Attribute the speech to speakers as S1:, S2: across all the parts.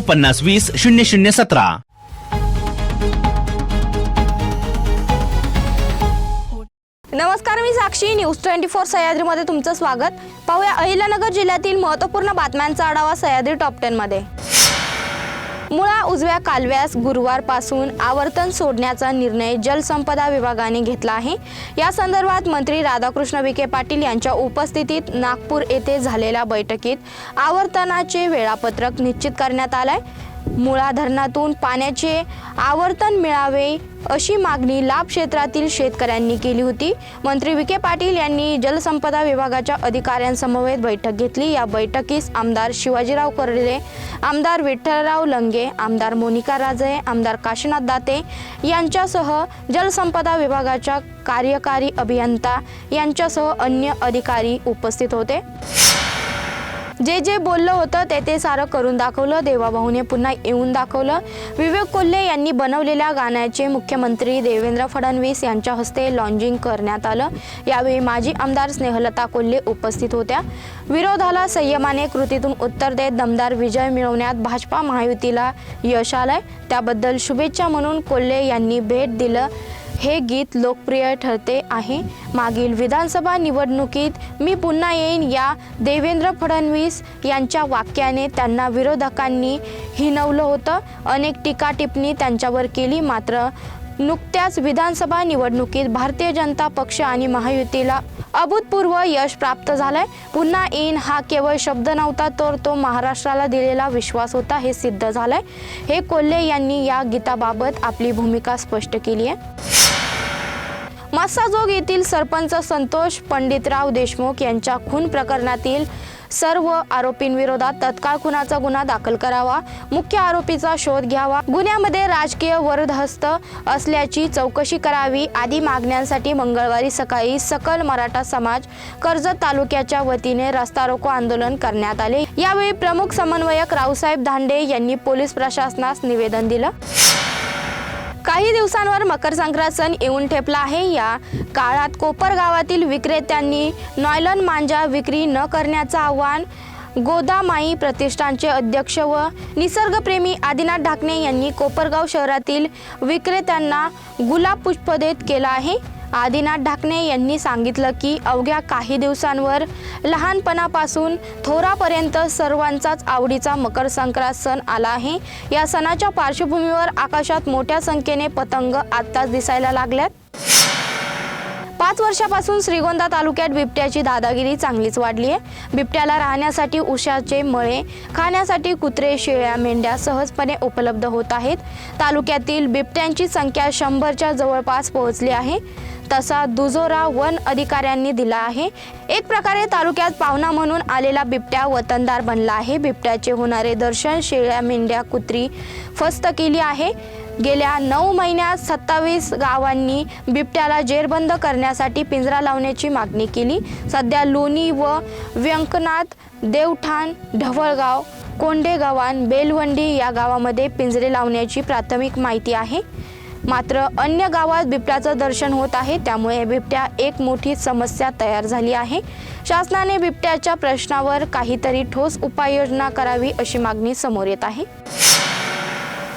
S1: पन्नास वीस शून्य शून्य सतरा.
S2: नमस्कार मी साक्षी. न्यूज ट्वेंटी फोर सह्याद्रीमध्ये तुमचं स्वागत. पाहूया अहिल्यानगर जिल्ह्यातील महत्त्वपूर्ण बातम्यांचा आढावा सह्याद्री टॉप टेनमध्ये मुळा उजव्या कालव्यास गुरुवारपासून आवर्तन सोडण्याचा निर्णय जलसंपदा विभागाने घेतला आहे. या संदर्भात मंत्री राधाकृष्ण विखे पाटील यांच्या उपस्थितीत नागपूर येथे झालेल्या बैठकीत आवर्तनाचे वेळापत्रक निश्चित करण्यात आलंय. मुळा धरणातून पाण्याचे आवर्तन मिळावे अशी मागणी लाभ क्षेत्रातील शेतकऱ्यांनी केली होती. मंत्री विखे पाटील यांनी जलसंपदा विभागाच्या अधिकाऱ्यांसमवेत बैठक घेतली. या बैठकीस आमदार शिवाजीराव कर्ले आमदार विठ्ठलराव लंगे आमदार मोनिका राजे आमदार काशीनाथ दाते यांच्यासह जलसंपदा विभागाच्या कार्यकारी अभियंता यांच्यासह अन्य अधिकारी उपस्थित होते. जे जे बोललं होतं ते ते सारं करून दाखवलं. देवाभाऊने पुन्हा येऊन दाखवलं. विवेक कोल्हे यांनी बनवलेल्या गाण्याचे मुख्यमंत्री देवेंद्र फडणवीस यांच्या हस्ते लॉन्चिंग करण्यात आलं. यावेळी माजी आमदार स्नेहलता कोल्हे उपस्थित होत्या. विरोधाला संयमाने कृतीतून उत्तर देत दमदार विजय मिळवण्यात भाजपा महायुतीला यश आलंय. त्याबद्दल शुभेच्छा म्हणून कोल्हे यांनी भेट दिलं. हे गीत लोकप्रिय ठरते आहे. मागील विधानसभा निवडणुकीत मी पुन्हा येईन या देवेंद्र फडणवीस यांच्या वाक्याने त्यांना विरोधकांनी हिनवलं होतं. अनेक टीका टिप्पणी त्यांच्यावर केली. मात्र नुकत्याच विधानसभा निवडणुकीत भारतीय जनता पक्ष आणि महायुतीला अभूतपूर्व यश प्राप्त झालंय. पुन्हा येईन हा केवळ शब्द नव्हता तर तो महाराष्ट्राला दिलेला विश्वास होता हे सिद्ध झालंय. हे कोल्हे यांनी या गीताबाबत आपली भूमिका स्पष्ट केली आहे. मस्साजोग येथील सरपंच संतोष पंडितराव देशमुख यांच्या खून प्रकरणातील सर्व आरोपींविरोधात तत्काळ खुनाचा गुन्हा दाखल करावा मुख्य आरोपीचा शोध घ्यावा गुन्ह्यामध्ये राजकीय वरदहस्त असल्याची चौकशी करावी आदी मागण्यांसाठी मंगळवारी सकाळी सकल मराठा समाज कर्जत तालुक्याच्या वतीने रस्ता रोको आंदोलन करण्यात आले. यावेळी प्रमुख समन्वयक रावसाहेब धांडे यांनी पोलीस प्रशासनास निवेदन दिलं. काही दिवसांवर मकर संक्रांत सण येऊन ठेपला आहे. या काळात कोपर गावातील विक्रेत्यांनी नॉयलन मांजा विक्री न करण्याचं आव्हान गोदामाई प्रतिष्ठानचे अध्यक्ष व निसर्गप्रेमी आदिनाथ ढाकणे यांनी कोपरगाव शहरातील विक्रेत्यांना गुलाब पुष्प देत केला आहे. आदिनाथ ढाकणे यांनी सांगितलं की अवघ्या काही दिवसांवर लहानपणापासून थोरापर्यंत सर्वांचाच आवडीचा मकर संक्रांत सण आला आहे. या सणाच्या पार्श्वभूमीवर आकाशात मोठ्या संख्येने पतंग आत्ताच दिसायला लागल्यात. पाच वर्षापासून श्रीगोंदा तालुक्यात बिबट्याची दादागिरी चांगलीच वाढली आहे. बिबट्याला राहण्यासाठी उशाचे मळे खाण्यासाठी कुत्रे शेळ्या मेंढ्या सहजपणे उपलब्ध होत आहेत. तालुक्यातील बिबट्यांची संख्या शंभरच्या जवळपास पोहोचली आहे. तसा दुजोरा वन अधिकाऱ्यांनी दिला आहे. एक प्रकारे तालुक्यात पाहुणा म्हणून आलेला बिबट्या वतनदार बनला आहे. बिबट्याचे होणारे दर्शन शेळ्या मेंढ्या कुत्री फस्त केली आहे. गेल्या नऊ महिन्यात सत्तावीस गावांनी बिबट्याला जेरबंद करण्यासाठी पिंजरा लावण्याची मागणी केली. सध्या लोणी व व्यंकनाथ देवठाण ढवळगाव कोंडेगावान बेलवंडी या गावामध्ये पिंजरे लावण्याची प्राथमिक माहिती आहे. मात्र अन्य गावात बिबट्याचं दर्शन होत आहे त्यामुळे बिबट्या एक मोठी समस्या तयार झाली आहे. शासनाने बिबट्याच्या प्रश्नावर काहीतरी ठोस उपाययोजना करावी अशी मागणी समोर येत आहे.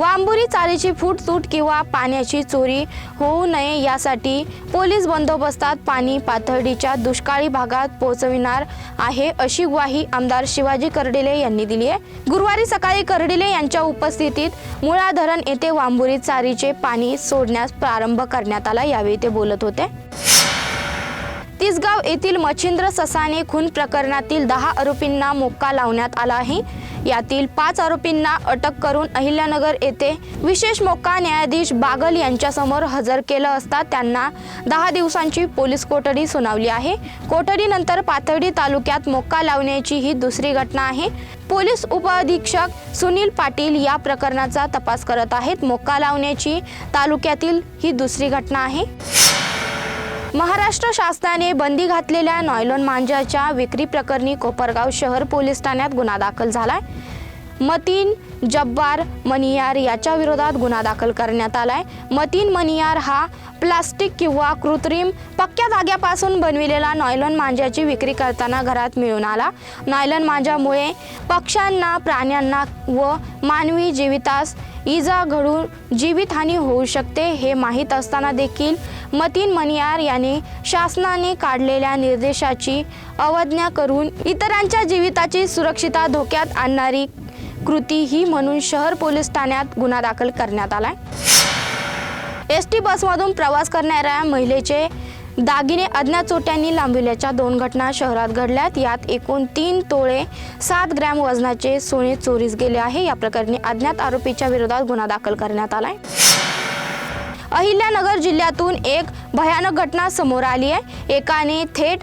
S2: वांबुरी चालीची फूटतूट किंवा पाण्याची चोरी होऊ नये यासाठी पोलीस बंदोबस्तात पाणी पाथर्डीच्या दुष्काळी भागात पोहोचविणार आहे अशी ग्वाही आमदार शिवाजी कर्डिले यांनी दिली आहे. गुरुवारी सकाळी कर्डिले यांच्या उपस्थितीत मुळा धरण येथे वांबुरी चारीचे पाणी सोडण्यास प्रारंभ करण्यात आला. यावेळी ते बोलत होते. तिसगाव येथील मच्छिंद्र ससाने खून प्रकरणातील दहा आरोपींना मोक्का लावण्यात आला आहे. यातील पाच आरोपींना अटक करून अहिल्यानगर येथे विशेष मोक्का न्यायाधीश बागल यांच्यासमोर हजर केलं असता त्यांना दहा दिवसांची पोलीस कोठडी सुनावली आहे. कोठडीनंतर पाथर्डी तालुक्यात मोक्का लावण्याची ही दुसरी घटना आहे. पोलीस उपअधीक्षक सुनील पाटील या प्रकरणाचा तपास करत आहेत. मोक्का लावण्याची तालुक्यातील ही दुसरी घटना आहे. महाराष्ट्र शासनाने बंदी घातलेल्या नॉयलॉन मांजाच्या विक्री प्रकरणी कोपरगाव शहर पोलीस ठाण्यात गुन्हा दाखल झालाय. मतीन जब्बार मनियार याच्या विरोधात गुन्हा दाखल करण्यात आलाय. मतीन मनियार हा प्लास्टिक किंवा कृत्रिम पक्क्या धाग्यापासून बनविलेला नॉयलॉन मांज्याची विक्री करताना घरात मिळून आला. नॉयलॉन मांज्यामुळे पक्ष्यांना प्राण्यांना व मानवी जीवितास इजा घडून जीवितहानी होऊ शकते हे माहीत असताना देखील मतीन मनियार याने शासनाने काढलेल्या निर्देशाची अवज्ञा करून इतरांच्या जीविताची सुरक्षिता धोक्यात आणणारी कृती ही म्हणून शहर पोलीस ठाण्यात गुन्हा दाखल करण्यात आलाय. एस टी बसमधून प्रवास करणाऱ्या महिलेचे दागिने अज्ञात चोट्यांनी लांबविल्याच्या दोन घटना शहरात घडल्यात. यात एकूण तीन तोळे सात ग्रॅम वजनाचे सोने चोरीस गेले आहे. या प्रकरणी अज्ञात आरोपीच्या विरोधात गुन्हा दाखल करण्यात आलाय. अहिल्यानगर जिल्ह्यातून एक भयानक घटना समोर आली आहे. एकाने थेट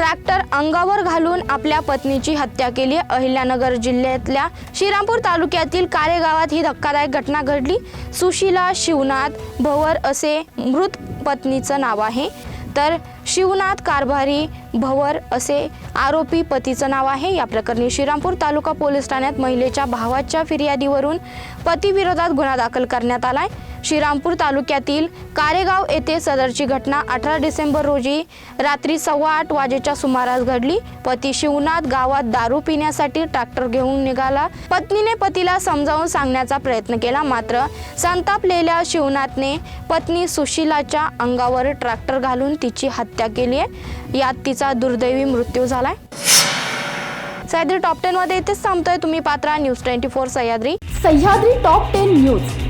S2: ट्रॅक्टर अंगावर घालून आपल्या पत्नीची हत्या केली. अहिल्यानगर जिल्ह्यातल्या श्रीरामपूर तालुक्यातील कारे गावात ही धक्कादायक घटना घडली. सुशीला शिवनाथ भवर असे मृत पत्नीचं नाव आहे. तर शिवनाथ कारभारी भवर असे आरोपी पतीचं नाव आहे. या प्रकरणी श्रीरामपूर तालुका पोलीस ठाण्यात महिलेच्या भावाच्या फिर्यादीवरून पतीविरोधात गुन्हा दाखल करण्यात आलाय. श्रीरामपूर तालुक्यातील कारेगाव येथे सदरची घटना अठरा डिसेंबर रोजी रात्री सव्वा आठ वाजेच्या सुमारास घडली. पती शिवनाथ गावात दारू पिण्यासाठी ट्रॅक्टर घेऊन निघाला. पत्नीने पतीला समजावून सांगण्याचा प्रयत्न केला मात्र संतापलेल्या शिवनाथने पत्नी सुशीलाच्या अंगावर ट्रॅक्टर घालून तिची हत्या केली आहे. यात तिचा दुर्दैवी मृत्यू झालाय. सह्याद्री टॉप टेन मध्ये इथेच थांबतोय. तुम्ही Patra news twenty four Sahyadri.
S3: Sahyadri top ten news.